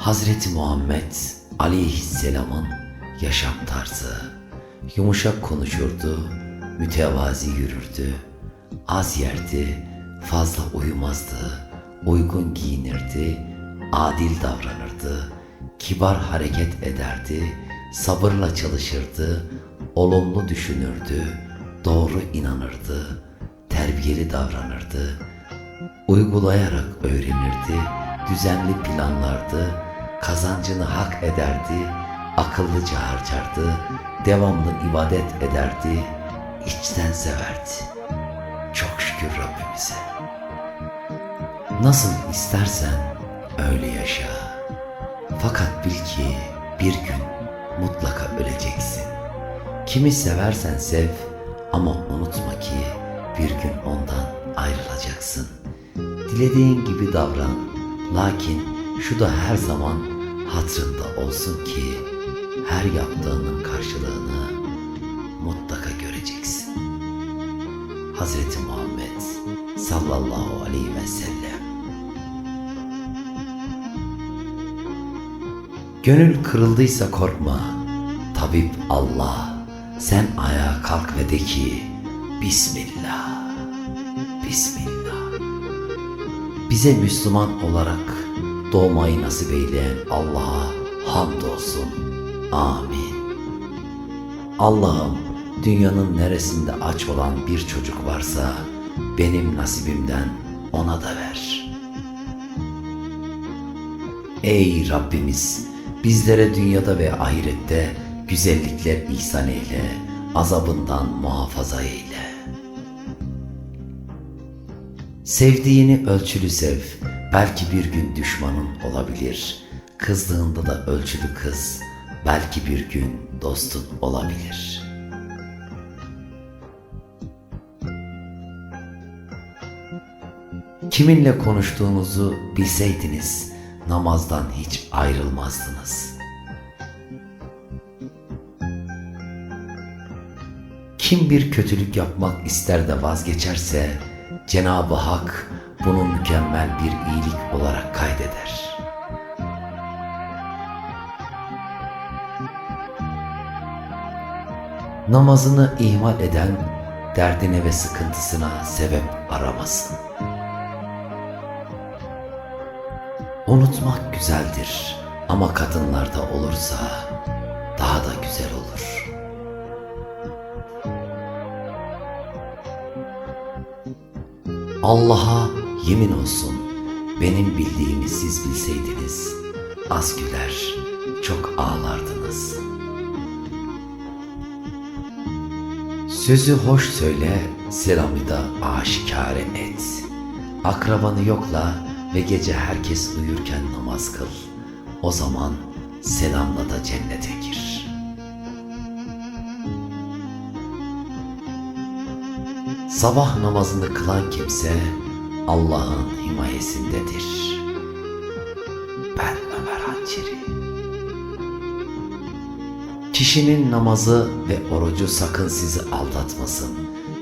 Hazreti Muhammed Aleyhisselam'ın yaşam tarzı. Yumuşak konuşurdu, mütevazi yürürdü, az yerdi, fazla uyumazdı, uygun giyinirdi, adil davranırdı, kibar hareket ederdi, sabırla çalışırdı, olumlu düşünürdü, doğru inanırdı, terbiyeli davranırdı, uygulayarak öğrenirdi, düzenli planlardı, kazancını hak ederdi, akıllıca harcardı, devamlı ibadet ederdi, içten severdi. Çok şükür Rabbimize. Nasıl istersen öyle yaşa. Fakat bil ki bir gün mutlaka öleceksin. Kimi seversen sev ama unutma ki bir gün ondan ayrılacaksın. Dilediğin gibi davran. Lakin şu da her zaman hatırında olsun ki her yaptığının karşılığını mutlaka göreceksin. Hazreti Muhammed sallallahu aleyhi ve sellem Gönül kırıldıysa korkma. Tabip Allah. Sen ayağa kalk ve de ki Bismillah. Bismillah. Bize Müslüman olarak doğmayı nasip eyleyen Allah'a hamdolsun. Amin. Allah'ım dünyanın neresinde aç olan bir çocuk varsa benim nasibimden ona da ver. Ey Rabbimiz bizlere dünyada ve ahirette güzellikler ihsan eyle, azabından muhafaza eyle. Sevdiğini ölçülü sev. Belki bir gün düşmanın olabilir. Kızdığında da ölçülü kız. Belki bir gün dostun olabilir. Kiminle konuştuğunuzu bilseydiniz namazdan hiç ayrılmazdınız. Kim bir kötülük yapmak ister de vazgeçerse Cenab-ı Hak bunu mükemmel bir iyilik olarak kaydeder. Namazını ihmal eden derdine ve sıkıntısına sebep aramasın. Unutmak güzeldir ama kadınlarda olursa Allah'a yemin olsun benim bildiğimi siz bilseydiniz az güler çok ağlardınız. Sözü hoş söyle selamı da aşikare et. Akrabanı yokla ve gece herkes uyurken namaz kıl. O zaman selamla da cennete gir. Sabah namazını kılan kimse Allah'ın himayesindedir. Ben Ömer Hançeri. Kişinin namazı ve orucu sakın sizi aldatmasın.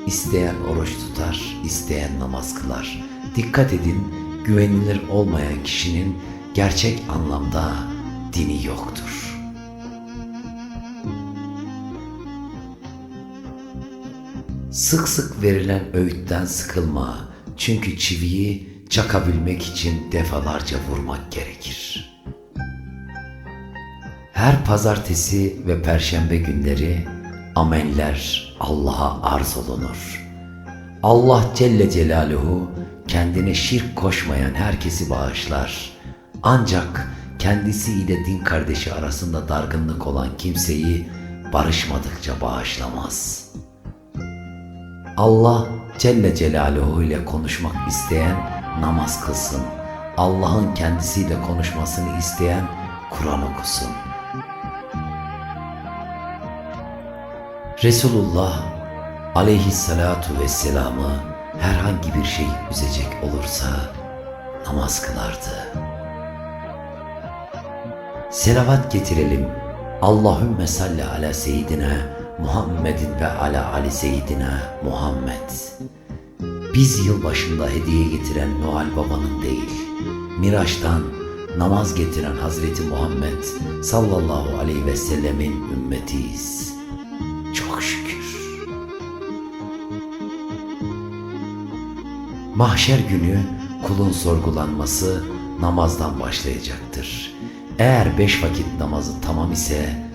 İsteyen oruç tutar, isteyen namaz kılar. Dikkat edin, güvenilir olmayan kişinin gerçek anlamda dini yoktur. Sık sık verilen öğütten sıkılma. Çünkü çiviyi çakabilmek için defalarca vurmak gerekir. Her pazartesi ve perşembe günleri ameller Allah'a arz olunur. Allah Celle Celaluhu kendine şirk koşmayan herkesi bağışlar. Ancak kendisiyle din kardeşi arasında dargınlık olan kimseyi barışmadıkça bağışlamaz. Allah Celle Celaluhu ile konuşmak isteyen namaz kılsın. Allah'ın kendisiyle konuşmasını isteyen Kur'an okusun. Resulullah aleyhissalatu vesselam'ı herhangi bir şey üzecek olursa namaz kılardı. Selavat getirelim. Allahümme salli ala seyyidina Muhammedin ve ala ali seyyidina Muhammed. Biz yılbaşında hediye getiren Noel Baba'nın değil, Miraç'tan namaz getiren Hazreti Muhammed sallallahu aleyhi ve sellemin ümmetiyiz. Çok şükür. Mahşer günü kulun sorgulanması namazdan başlayacaktır. Eğer beş vakit namazı tamam ise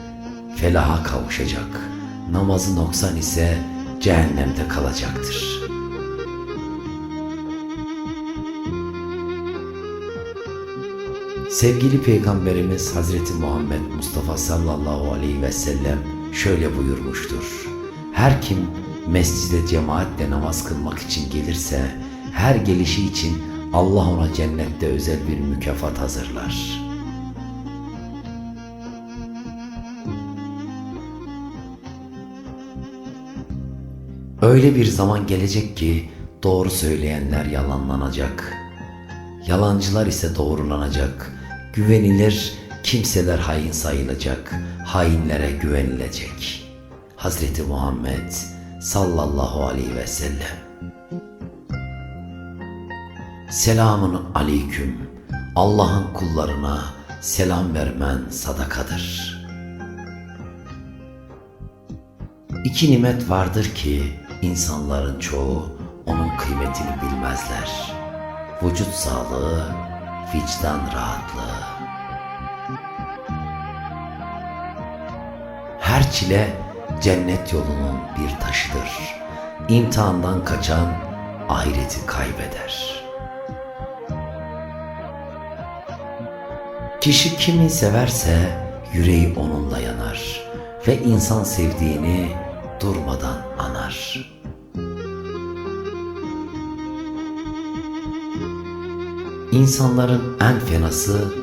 felaha kavuşacak. Namazı noksan ise cehennemde kalacaktır. Sevgili Peygamberimiz Hazreti Muhammed Mustafa sallallahu aleyhi ve sellem şöyle buyurmuştur. Her kim mescide cemaatle namaz kılmak için gelirse her gelişi için Allah ona cennette özel bir mükafat hazırlar. Öyle bir zaman gelecek ki doğru söyleyenler yalanlanacak. Yalancılar ise doğrulanacak. Güvenilir kimseler hain sayılacak. Hainlere güvenilecek. Hazreti Muhammed sallallahu aleyhi ve sellem. Selamun aleyküm. Allah'ın kullarına selam vermen sadakadır. İki nimet vardır ki insanların çoğu onun kıymetini bilmezler. Vücut sağlığı, vicdan rahatlığı. Her çile cennet yolunun bir taşıdır. İmtihandan kaçan ahireti kaybeder. Kişi kimi severse yüreği onunla yanar ve insan sevdiğini durmadan anar. İnsanların en fenası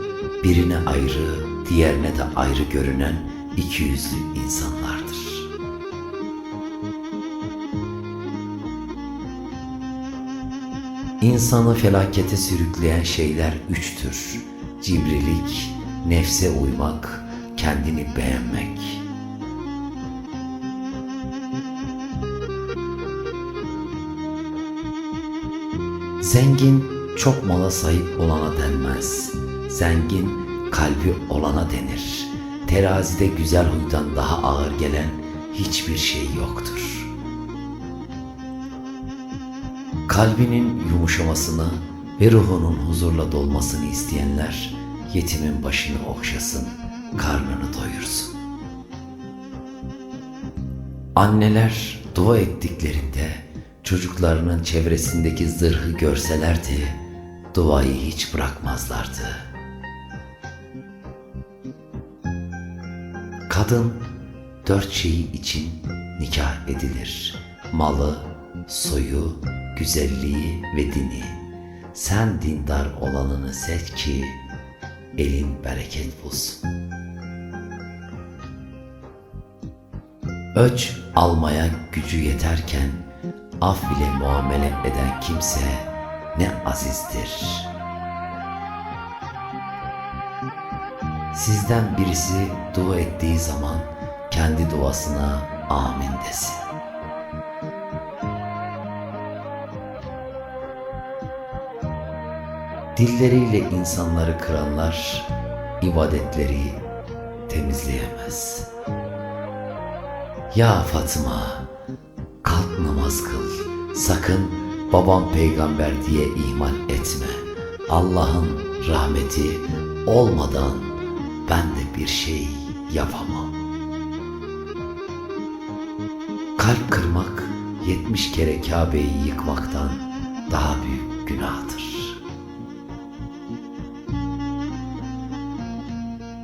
birine ayrı, diğerine de ayrı görünen iki yüzlü insanlardır. İnsanı felakete sürükleyen şeyler üçtür. Cibrilik, nefse uymak, kendini beğenmek. Zengin çok mala sahip olana denmez. Zengin kalbi olana denir. Terazide güzel huydan daha ağır gelen hiçbir şey yoktur. Kalbinin yumuşamasını ve ruhunun huzurla dolmasını isteyenler yetimin başını okşasın, karnını doyursun. Anneler dua ettiklerinde çocuklarının çevresindeki zırhı görselerdi, duayı hiç bırakmazlardı. Kadın dört şeyi için nikah edilir. Malı, soyu, güzelliği ve dini. Sen dindar olanını seç ki elin bereket bulsun. Öç almaya gücü yeterken af ile muamele eden kimse ne azizdir. Sizden birisi dua ettiği zaman kendi duasına amin desin. Dilleriyle insanları kıranlar ibadetleri temizleyemez. Ya Fatıma, kalk namaz kıl. Sakın babam peygamber diye ihmal etme. Allah'ın rahmeti olmadan ben de bir şey yapamam. Kalp kırmak 70 kere Kabe'yi yıkmaktan daha büyük günahtır.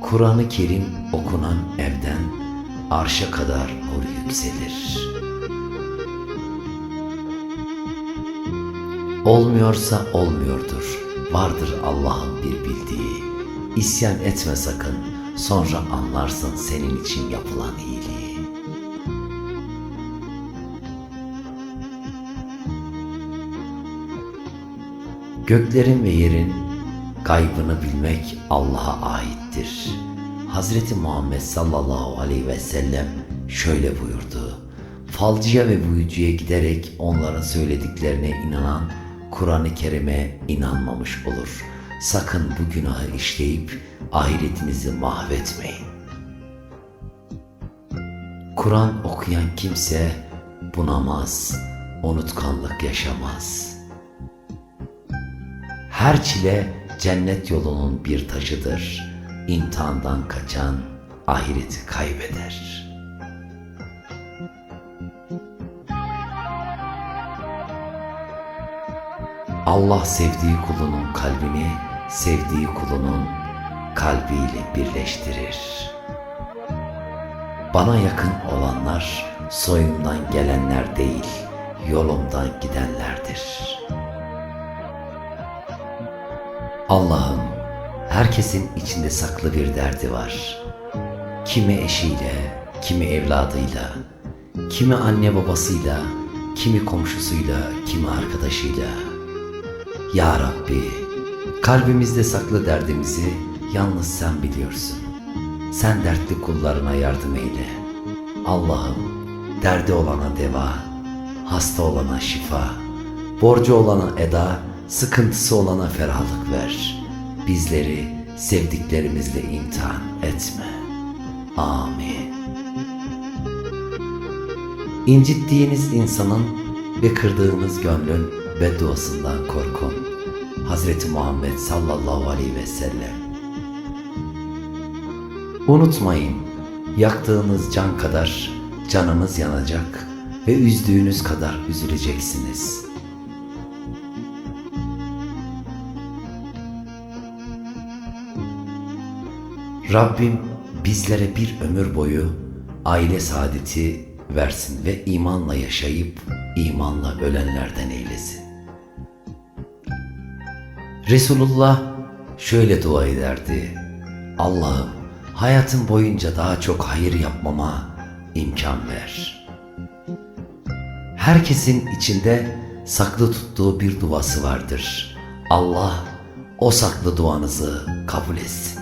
Kur'an-ı Kerim okunan evden arşa kadar nur yükselir. Olmuyorsa olmuyordur. Vardır Allah'ın bir bildiği. İsyan etme sakın. Sonra anlarsın senin için yapılan iyiliği. Göklerin ve yerin gaybını bilmek Allah'a aittir. Hazreti Muhammed sallallahu aleyhi ve sellem şöyle buyurdu. Falcıya ve büyücüye giderek onların söylediklerine inanan Kur'an-ı Kerim'e inanmamış olur. sakın bu günahı işleyip ahiretinizi mahvetmeyin. Kur'an okuyan kimse bunamaz, unutkanlık yaşamaz. Her çile cennet yolunun bir taşıdır. İmtihandan kaçan ahireti kaybeder. Allah sevdiği kulunun kalbini sevdiği kulunun kalbiyle birleştirir. Bana yakın olanlar soyumdan gelenler değil, yolumdan gidenlerdir. Allah'ım, herkesin içinde saklı bir derdi var. Kimi eşiyle, kimi evladıyla, kimi anne babasıyla, kimi komşusuyla, kimi arkadaşıyla. Ya Rabbi, kalbimizde saklı derdimizi yalnız sen biliyorsun. Sen dertli kullarına yardım eyle. Allah'ım, derdi olana deva, hasta olana şifa, borcu olana eda, sıkıntısı olana ferahlık ver. Bizleri sevdiklerimizle imtihan etme. Amin. İncittiğiniz insanın ve kırdığınız gönlün bedduasından korkun. Hazreti Muhammed sallallahu aleyhi ve sellem. Unutmayın, yaktığınız can kadar canınız yanacak ve üzdüğünüz kadar üzüleceksiniz. Rabbim bizlere bir ömür boyu aile saadeti versin ve imanla yaşayıp imanla ölenlerden eylesin. Resulullah şöyle dua ederdi. Allah'ım hayatım boyunca daha çok hayır yapmama imkan ver. Herkesin içinde saklı tuttuğu bir duası vardır. Allah o saklı duanızı kabul etsin.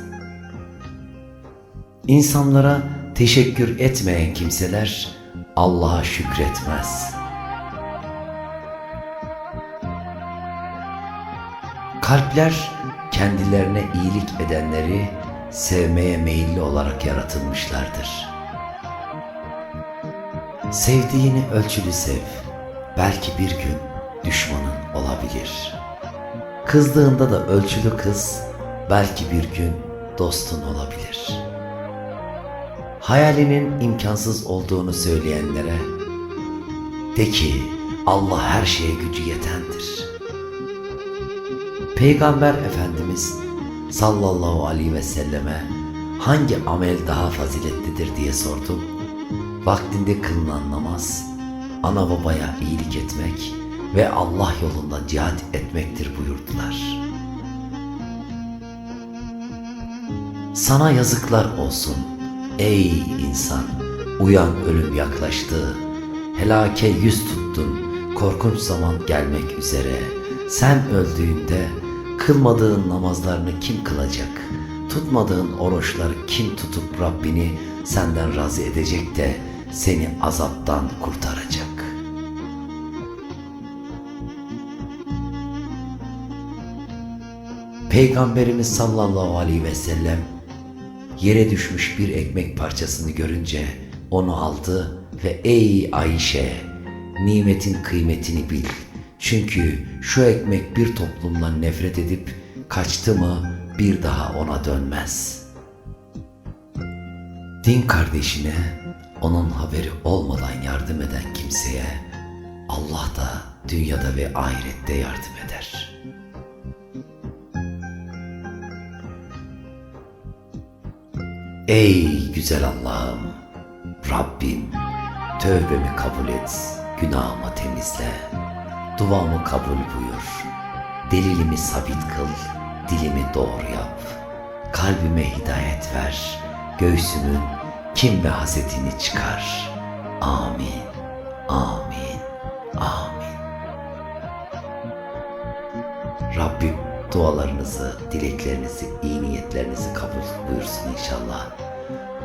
İnsanlara teşekkür etmeyen kimseler Allah'a şükretmez. Kalpler kendilerine iyilik edenleri sevmeye meyilli olarak yaratılmışlardır. Sevdiğini ölçülü sev. Belki bir gün düşmanın olabilir. Kızdığında da ölçülü kız. Belki bir gün dostun olabilir. Hayalinin imkansız olduğunu söyleyenlere de ki Allah her şeye gücü yetendir. Peygamber Efendimiz sallallahu aleyhi ve selleme hangi amel daha faziletlidir diye sordum. Vaktinde kılınan namaz, ana babaya iyilik etmek ve Allah yolunda cihat etmektir buyurdular. Sana yazıklar olsun ey insan, uyan ölüm yaklaştı, helake yüz tuttun, korkunç zaman gelmek üzere. Sen öldüğünde kılmadığın namazlarını kim kılacak? Tutmadığın oruçları kim tutup Rabbini senden razı edecek de seni azaptan kurtaracak? Peygamberimiz sallallahu aleyhi ve sellem yere düşmüş bir ekmek parçasını görünce onu aldı ve ey Ayşe nimetin kıymetini bil. Çünkü şu ekmek bir toplumdan nefret edip kaçtı mı bir daha ona dönmez. Din kardeşine onun haberi olmadan yardım eden kimseye Allah da dünyada ve ahirette yardım eder.'' Ey güzel Allah'ım, Rabbim, tövbemi kabul et, günahımı temizle, duamı kabul buyur, delilimi sabit kıl, dilimi doğru yap, kalbime hidayet ver, göğsümün kim ve hasetini çıkar. Amin, amin, amin. Rabbim dualarınızı, dileklerinizi, iyi niyetlerinizi kabul buyursun inşallah.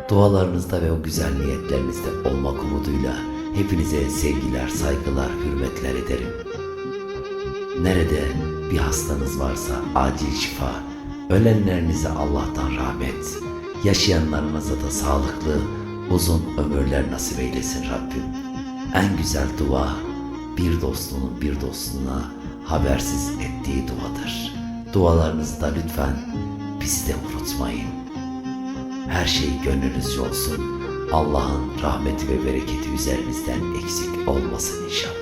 Dualarınızda ve o güzel niyetlerinizde olmak umuduyla hepinize sevgiler, saygılar, hürmetler ederim. Nerede bir hastanız varsa acil şifa, ölenlerinize Allah'tan rahmet, yaşayanlarınıza da sağlıklı, uzun ömürler nasip eylesin Rabbim. En güzel dua bir dostunun bir dostuna habersiz ettiği duadır. Dualarınızda lütfen bizi de unutmayın. Her şey gönlünüzce olsun. Allah'ın rahmeti ve bereketi üzerinizden eksik olmasın inşallah.